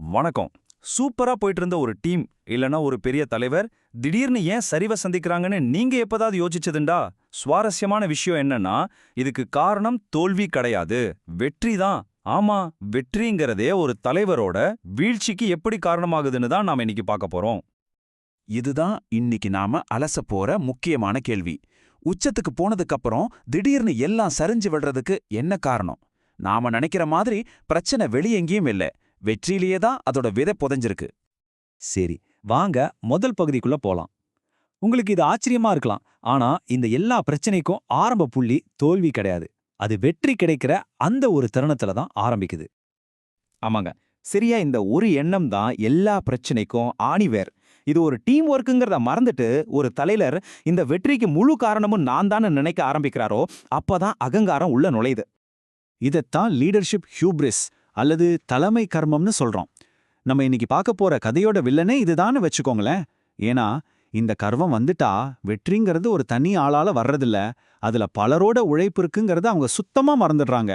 வணக்கம். சூப்பரா போயிட்டு இருந்த ஒரு டீம் இல்லனா ஒரு பெரிய தலைவர் திடீர்னு ஏன் சரிவை சந்திக்கிறாங்கன்னு நீங்க எப்பதாவது யோசிச்சதுண்டா? சுவாரஸ்யமான விஷயம் என்னன்னா இதுக்கு காரணம் தோல்வி கிடையாது. வெற்றி தான். ஆமா வெற்றிங்கிறதே ஒரு தலைவரோட வீழ்ச்சிக்கு எப்படி காரணமாகுதுன்னு தான் நாம இன்னைக்கு பார்க்க போறோம். இதுதான் இன்னைக்கு நாம அலச போற முக்கியமான கேள்வி. உச்சத்துக்கு போனதுக்கப்புறம் திடீர்னு எல்லாம் சரிஞ்சு விடுறதுக்கு என்ன காரணம்? நாம நினைக்கிற மாதிரி பிரச்சனை வெளியெங்கேயும் இல்லை இல்ல. வெற்றியிலேயே தான் அதோட விதை புதைஞ்சிருக்கு. சரி வாங்க முதல் பகுதிக்குள்ள போலாம். உங்களுக்கு இது ஆச்சரியமா இருக்கலாம் ஆனா இந்த எல்லா பிரச்சனைக்கும் ஆரம்ப புள்ளி தோல்வி கிடையாது. அது வெற்றி கிடைக்கிற அந்த ஒரு தருணத்துல தான் ஆரம்பிக்குது. ஆமாங்க. சரியா இந்த ஒரு எண்ணம் தான் எல்லா பிரச்சனைக்கும் ஆணிவேர் இது ஒரு டீம் ஒர்க்குங்கிறத மறந்துட்டு ஒரு தலைவர் இந்த வெற்றிக்கு முழு காரணமும் நான் தான் நினைக்க ஆரம்பிக்கிறாரோ அப்பதான் அகங்காரம் உள்ள நுழையுது. இதைத்தான் லீடர்ஷிப் ஹியூப்ரிஸ் அல்லது தலைமை கர்மம்னு சொல்றோம். நம்ம இன்னைக்கு பார்க்க போற கதையோட வில்லனே இதுதான்னு வச்சுக்கோங்களேன். ஏன்னா இந்த கர்வம் வந்துட்டா வெற்றிங்கிறது ஒரு தனி ஆளால வர்றதில்ல. அதுல பலரோட உழைப்பு இருக்குங்கிறத அவங்க சுத்தமா மறந்துடுறாங்க.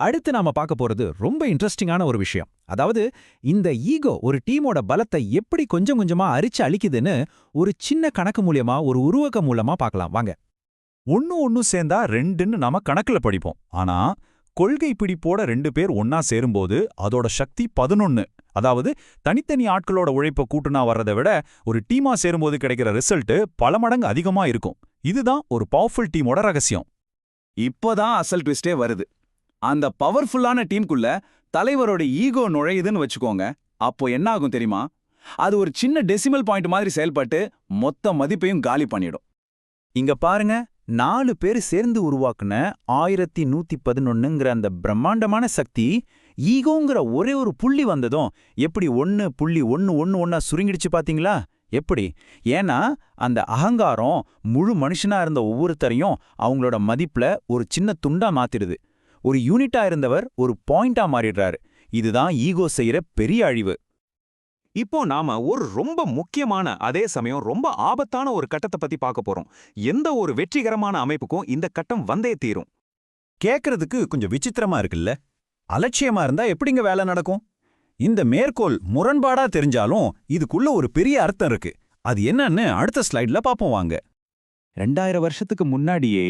அடுத்து நாம பார்க்க போறது ரொம்ப இன்ட்ரெஸ்டிங்கான ஒரு விஷயம். அதாவது இந்த ஈகோ ஒரு டீமோட பலத்தை எப்படி கொஞ்சம் கொஞ்சமா அரிச்சு அழிக்குதுன்னு ஒரு சின்ன கணக்கு மூலியமா ஒரு உருவக மூலமா பார்க்கலாம். வாங்க. ஒன்னு ஒன்னு சேர்ந்தா ரெண்டுன்னு நாம கணக்குல படிப்போம். ஆனா கொள்கை பிடிப்போட ரெண்டு பேர் ஒன்னா சேரும்போது அதோட சக்தி பதினொன்னு. அதாவது தனித்தனி ஆட்களோட உழைப்ப கூட்டுனா வர்றதை விட ஒரு டீமா சேரும்போது கிடைக்கிற ரிசல்ட் பல மடங்கு அதிகமா இருக்கும். இதுதான் ஒரு பவர்ஃபுல் டீமோட ரகசியம். இப்போதான் அசல் ட்விஸ்டே வருது. அந்த பவர்ஃபுல்லான டீமுக்குள்ள தலைவரோட ஈகோ நுழையுதுன்னு வச்சுக்கோங்க. அப்போ என்ன ஆகும் தெரியுமா? அது ஒரு சின்ன டெசிமல் பாயிண்ட் மாதிரி செயல்பட்டு மொத்த மதிப்பையும் காலி பண்ணிடும். இங்க பாருங்க. நாலு பேர் சேர்ந்து உருவாக்குன ஆயிரத்தி நூத்தி பதினொன்னுங்கிற அந்த பிரம்மாண்டமான சக்தி ஈகோங்கிற ஒரே ஒரு புள்ளி வந்ததும் எப்படி ஒன்னு புள்ளி ஒன்னு ஒன்னு ஒன்னா சுருங்கிடுச்சு பாத்தீங்களா? எப்படி? ஏன்னா அந்த அகங்காரம் முழு மனுஷனா இருந்த ஒவ்வொருத்தரையும் அவங்களோட மதிப்புல ஒரு சின்ன துண்டா மாத்திடுது. ஒரு யூனிட்டா இருந்தவர் ஒரு பாயிண்டா மாறிடுறாரு. இதுதான் ஈகோ செய்யற பெரிய அழிவு. இப்போ நாம ஒரு ரொம்ப முக்கியமான அதே சமயம் ரொம்ப ஆபத்தான ஒரு கட்டத்தை பத்தி பார்க்க போறோம். எந்த ஒரு வெற்றிகரமான அமைப்புக்கும் இந்த கட்டம் வந்தே தீரும். கேக்குறதுக்கு கொஞ்சம் விசித்திரமா இருக்குல்ல? அலட்சியமா இருந்தா எப்படிங்க வேலை நடக்கும்? இந்த மேற்கோள் முரண்பாடா தெரிஞ்சாலும் இதுக்குள்ள ஒரு பெரிய அர்த்தம் இருக்கு. அது என்னன்னு அடுத்த ஸ்லைட்ல பாப்போம் வாங்க. ரெண்டாயிரம் வருஷத்துக்கு முன்னாடியே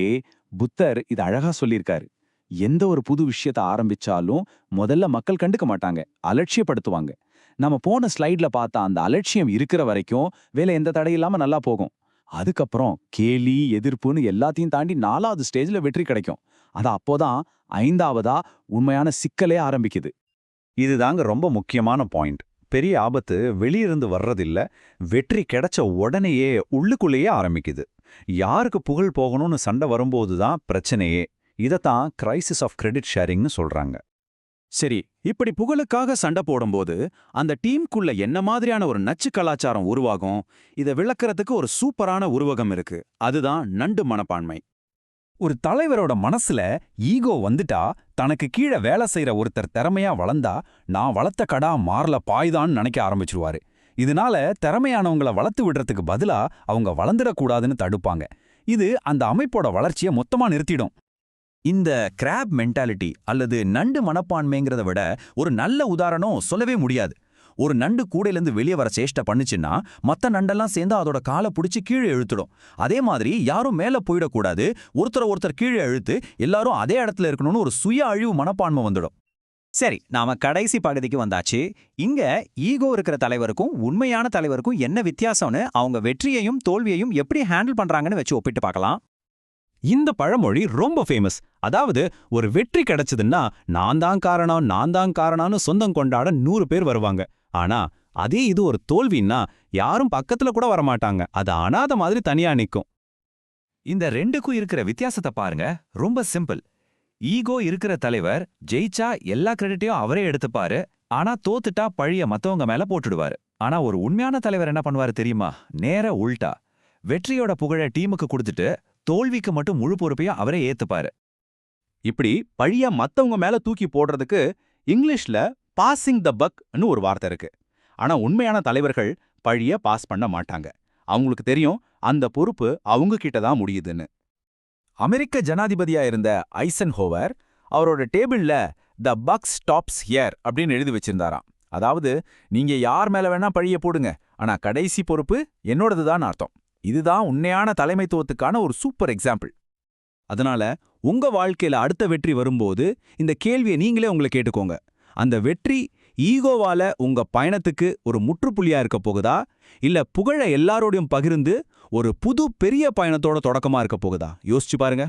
புத்தர் இது அழகா சொல்லியிருக்காரு. எந்த ஒரு புது விஷயத்த ஆரம்பிச்சாலும் முதல்ல மக்கள் கண்டுக்க மாட்டாங்க அலட்சியப்படுத்துவாங்க. நம்ம போன ஸ்லைட்ல பார்த்த அந்த அலட்சியம் இருக்கிற வரைக்கும் வேலை எந்த தடையில்லாம நல்லா போகும். அதுக்கப்புறம் கேலி எதிர்ப்புன்னு எல்லாத்தையும் தாண்டி நாலாவது ஸ்டேஜ்ல வெற்றி கிடைக்கும். அது அப்போதான் ஐந்தாவதா உண்மையான சிக்கலே ஆரம்பிக்குது. இதுதாங்க ரொம்ப முக்கியமான பாயிண்ட் பெரிய ஆபத்து வெளியிருந்து வர்றதில்ல வெற்றி கிடைச்ச உடனேயே உள்ளுக்குள்ளேயே ஆரம்பிக்குது. யாருக்கு புகழ் போகணும்னு சண்டை வரும்போது தான் பிரச்சனையே. இதைத்தான் கிரைசிஸ் ஆஃப் கிரெடிட் ஷேரிங்னு சொல்றாங்க. சரி இப்படி புகழுக்காக சண்டை போடும்போது அந்த டீமுக்குள்ள என்ன மாதிரியான ஒரு நச்சு கலாச்சாரம் உருவாகும்? இதை விளக்கறதுக்கு ஒரு சூப்பரான உருவகம் இருக்கு. அதுதான் நண்டு மனப்பான்மை. ஒரு தலைவரோட மனசுல ஈகோ வந்துட்டா தனக்கு கீழே வேலை செய்யற ஒருத்தர் திறமையா வளர்ந்தா நான் வளர்த்த கடா மாறல பாய்தான்னு நினைக்க ஆரம்பிச்சிருவாரு. இதனால திறமையானவங்கள வளர்த்து விடுறதுக்கு பதிலா அவங்க வளர்ந்துடக்கூடாதுன்னு தடுப்பாங்க. இது அந்த அமைப்போட வளர்ச்சியை மொத்தமா நிறுத்திடும். இந்த கிராப் மென்டாலிட்டி அல்லது நண்டு மனப்பான்மைங்கிறத விட ஒரு நல்ல உதாரணம் சொல்லவே முடியாது. ஒரு நண்டு கூடையிலேருந்து வெளியே வர சேஷ்டை பண்ணுச்சுன்னா மற்ற நண்டெல்லாம் சேர்ந்து அதோட காலை பிடிச்சி கீழே இழுத்துடும். அதே மாதிரி யாரும் மேலே போயிடக்கூடாது. ஒருத்தர் ஒருத்தர் கீழே இழுத்து எல்லாரும் அதே இடத்துல இருக்கணும்னு ஒரு சுய அழிவு மனப்பான்மை வந்துடும். சரி நாம கடைசி பகுதிக்கு வந்தாச்சு. இங்க ஈகோ இருக்கிற தலைவருக்கும் உண்மையான தலைவருக்கும் என்ன வித்தியாசம்னு அவங்க வெற்றியையும் தோல்வியையும் எப்படி ஹேண்டில் பண்றாங்கன்னு வச்சு ஒப்பிட்டு பார்க்கலாம். இந்த பழமொழி ரொம்ப ஃபேமஸ் அதாவது ஒரு வெற்றி கிடைச்சதுன்னா நான் தான் காரணம் நான் தான் காரணம்னு சொந்தம் கொண்டாட நூறு பேர் வருவாங்க. ஆனா அதே இது ஒரு தோல்வின்னா யாரும் பக்கத்துல கூட வரமாட்டாங்க. அது அனாத மாதிரி தனியா நிக்கும். இந்த ரெண்டுக்கும் இருக்கிற வித்தியாசத்தை பாருங்க. ரொம்ப சிம்பிள் ஈகோ இருக்கிற தலைவர் ஜெயிச்சா எல்லா கிரெடிட்டையும் அவரே எடுத்துப்பாரு. ஆனா தோத்துட்டா பழிய மத்தவங்க மேல போட்டுடுவாரு. ஆனா ஒரு உண்மையான தலைவர் என்ன பண்ணுவாரு தெரியுமா? நேர உள்டா வெற்றியோட புகழ டீமுக்கு கொடுத்துட்டு தோல்விக்கு மட்டும் முழு பொறுப்பையும் அவரே ஏத்துப்பாரு. இப்படி பழிய மத்தவங்க மேல தூக்கி போடுறதுக்கு இங்கிலீஷ்ல பாசிங் த பக்னு ஒரு வார்த்தை இருக்கு. ஆனா உண்மையான தலைவர்கள் பழிய பாஸ் பண்ண மாட்டாங்க. அவங்களுக்கு தெரியும் அந்த பொறுப்பு அவங்க கிட்ட தான் முடியுதுன்னு. அமெரிக்க ஜனாதிபதியா இருந்த ஐசன் ஹோவர் அவரோட டேபிள்ல த பக் ஸ்டாப்ஸ் ஹியர் அப்படின்னு எழுதி வச்சிருந்தாராம். அதாவது நீங்க யார் மேல வேணா பழிய போடுங்க. ஆனா கடைசி பொறுப்பு என்னோடது தான் அர்த்தம். இதுதான் உண்மையான தலைமைத்துவத்துக்கான ஒரு சூப்பர் எக்ஸாம்பிள் அதனால உங்க வாழ்க்கையில அடுத்த வெற்றி வரும்போது இந்த கேள்வியை நீங்களே உங்களை கேட்டுக்கோங்க. அந்த வெற்றி ஈகோவால உங்க பயணத்துக்கு ஒரு முற்றுப்புள்ளியா இருக்க போகுதா? இல்ல புகழ எல்லாரோடையும் பகிர்ந்து ஒரு புது பெரிய பயணத்தோட தொடக்கமா இருக்க போகுதா? யோசிச்சு பாருங்க.